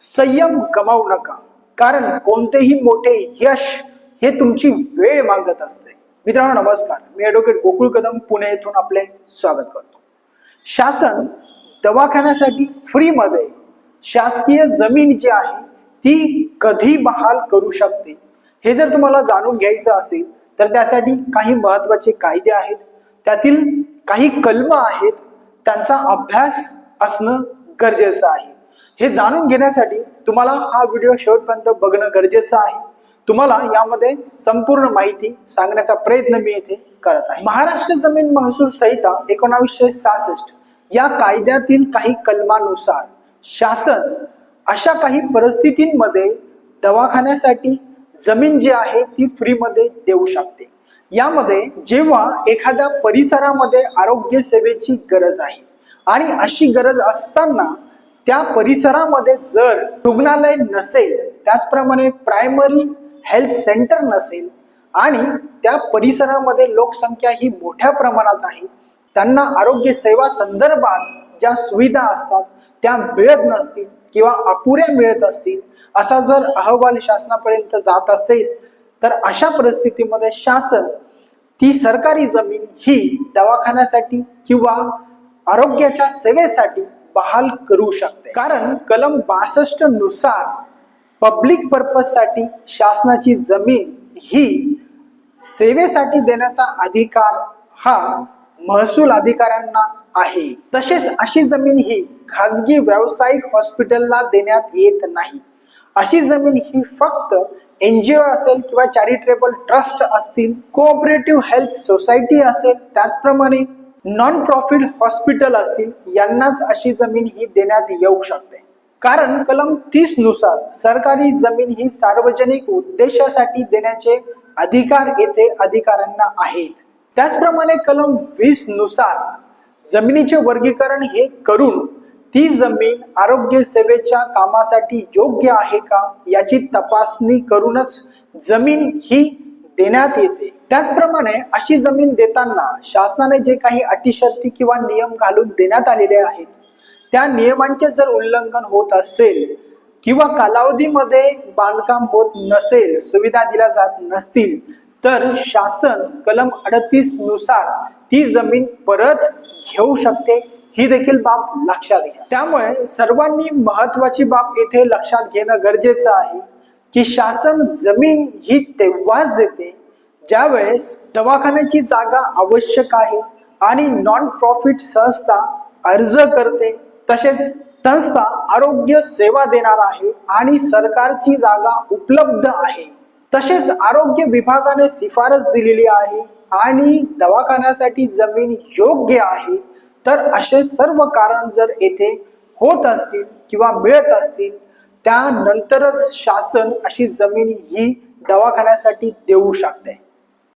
संयम गमावू नका. कारण कोणतेही मोठे यश हे तुमची वेळ मागत असते. मित्रांनो नमस्कार. मी ॲडव्होकेट गोकुळ कदम पुणे येथून आपले स्वागत करतो. शासन दवाखान्यासाठी फ्रीमध्ये शासकीय जमीन जी आहे ती कधी बहाल करू शकते? हे जर तुम्हाला जाणून घ्यायचं असेल तर त्यासाठी काही महत्त्वाचे कायदे आहेत. त्यातील काही कलम आहेत. त्यांचा अभ्यास असणं गरजेचं आहे. हे जाणून घेण्यासाठी तुम्हाला हा व्हिडिओ शेवटपर्यंत बघणं गरजेचं आहे. तुम्हाला यामध्ये संपूर्ण माहिती सांगण्याचा प्रयत्न मी येथे करत आहे. महाराष्ट्र जमीन महसूल संहिता एकोणावीसशे सहासष्ट या कायद्यातील काही कलमानुसार शासन अशा काही परिस्थितींमध्ये दवाखान्यासाठी जमीन जी आहे ती फ्रीमध्ये देऊ शकते. यामध्ये जेव्हा एखाद्या परिसरामध्ये आरोग्य सेवेची गरज आहे आणि अशी गरज असताना त्या परिसरामध्ये जर रुग्णालय नसेल त्याचप्रमाणे प्रायमरी हेल्थ सेंटर नसेल आणि त्या परिसरामध्ये लोकसंख्या ही मोठ्या प्रमाणात आहे त्यांना आरोग्य सेवा संदर्भात ज्या सुविधा असतात त्या मिळत नसतील किंवा अपुऱ्या मिळत असतील असा जर अहवाल शासनापर्यंत जात असेल तर अशा परिस्थितीमध्ये शासन ती सरकारी जमीन ही दवाखान्यासाठी किंवा आरोग्याच्या सेवेसाठी बहाल करू शकते. कारण कलम बासष्टनुसार पब्लिक पर्पजसाठी शासनाची जमीन ही सेवेसाठी देण्याचा अधिकार हा महसूल अधिकाऱ्यांना आहे. तसेच अशी जमीन ही खाजगी व्यावसायिक हॉस्पिटलला देण्यात येत नाही. अशी जमीन ही फक्त एनजीओ असेल किंवा चॅरिटेबल ट्रस्ट असतील कोऑपरेटिव्ह हेल्थ सोसायटी असेल त्याचप्रमाणे नॉन प्रॉफिट हॉस्पिटल असतील यांनाच अशी जमीन ही देण्यात येऊ शकते. कारण कलम तीसनुसार सरकारी जमीन ही सार्वजनिक उद्देशासाठी देण्याचे अधिकार येथे अधिकाऱ्यांना आहेत. त्याचप्रमाणे कलम वीसनुसार जमिनीचे वर्गीकरण हे करून ती जमीन आरोग्य सेवेच्या कामासाठी योग्य आहे का याची तपासणी करूनच जमीन ही देण्यात येते. त्याचप्रमाणे अशी जमीन देताना शासनाने जे काही अटीशर्ती किंवा नियम घालून देण्यात आलेले आहेत त्या नियमांचे जर उल्लंघन होत असेल किंवा कालावधीमध्ये बांधकाम होत नसेल सुविधा दिल्या जात नसतील तर शासन कलम अडतीसनुसार ती जमीन परत घेऊ शकते ही देखील बाब लक्षात घ्या. त्यामुळे सर्वांनी महत्वाची बाब येथे लक्षात घेणं गरजेचं आहे की शासन जमीन ही तेव्हाच देते ज्यावेळेस दवाखान्याची जागा आवश्यक आहे आणि नॉन प्रॉफिट संस्था अर्ज करते तसेच संस्था आरोग्य सेवा देणार आहे आणि सरकारची जागा उपलब्ध आहे. तसेच आरोग्य विभागाने शिफारस दिलेली आहे आणि दवाखान्यासाठी जमीन योग्य आहे. तर असे सर्व कारण जर येथे होत असतील किंवा मिळत असतील त्यानंतरच शासन अशी जमीन ही दवाखान्यासाठी देऊ शकते.